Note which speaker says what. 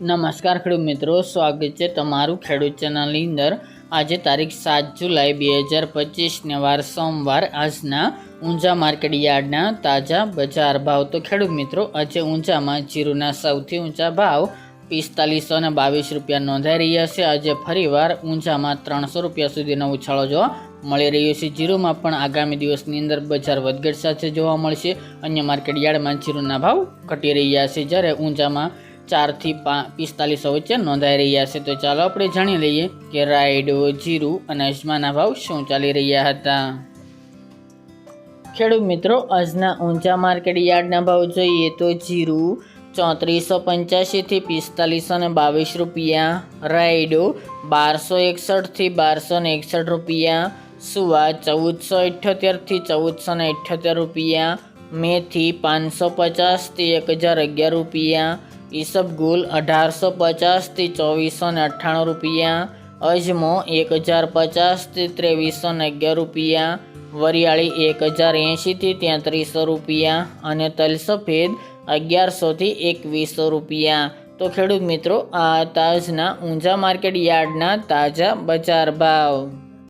Speaker 1: નમસ્કાર ખેડૂત મિત્રો, સ્વાગત છે તમારું ખેડૂત ચેનલની અંદર. આજે તારીખ સાત જુલાઈ બે હજાર પચીસને વાર સોમવાર, આજના ઊંઝા માર્કેટ યાર્ડના તાજા બજાર ભાવ. તો ખેડૂત મિત્રો, આજે ઊંઝામાં જીરુના સૌથી ઊંચા ભાવ પિસ્તાલીસો અને બાવીસ રૂપિયા નોંધાઈ રહ્યા છે. આજે ફરીવાર ઊંઝામાં ત્રણસો રૂપિયા સુધીનો ઉછાળો જોવા મળી રહ્યો છે. જીરુમાં પણ આગામી દિવસની અંદર બજાર વધઘટ સાથે જોવા મળશે. અન્ય માર્કેટ યાર્ડમાં જીરુના ભાવ ઘટી રહ્યા છે. જ્યારે ઊંઝામાં ચારથી પિસ્તાલીસો વચ્ચે નોંધાઈ રહ્યા છે. તો ચાલો આપણે જાણી લઈએ કે રાયડો જીરું અને અજમાના ભાવ શું ચાલી રહ્યા હતા. ખેડૂત મિત્રો, આજના ઊંચા માર્કેટ યાર્ડના ભાવ જોઈએ તો જીરું ચોત્રીસો પંચ્યાસીથી પિસ્તાલીસો ને બાવીસ રૂપિયા રાયડો બારસો એકસઠથી બારસો ને એકસઠ રૂપિયા, સુવા ચૌદસો અઠ્યોતેરથી ચૌદસો ને રૂપિયા, મેથી પાંચસો પચાસથી એક હજાર અગિયાર રૂપિયા ઈસબગુલ અઢારસો પચાસથી ચોવીસો ને અઠ્ઠાણું રૂપિયા, અજમો એક હજાર પચાસથી ત્રેવીસો ને અગિયાર રૂપિયા, વરિયાળી એક હજાર એંશીથી તેત્રીસો રૂપિયા અને તલ સફેદ અગિયારસોથી એકવીસો રૂપિયા. તો ખેડૂત મિત્રો, આ તાજના ઊંઝા માર્કેટ યાર્ડના તાજા બજાર ભાવ.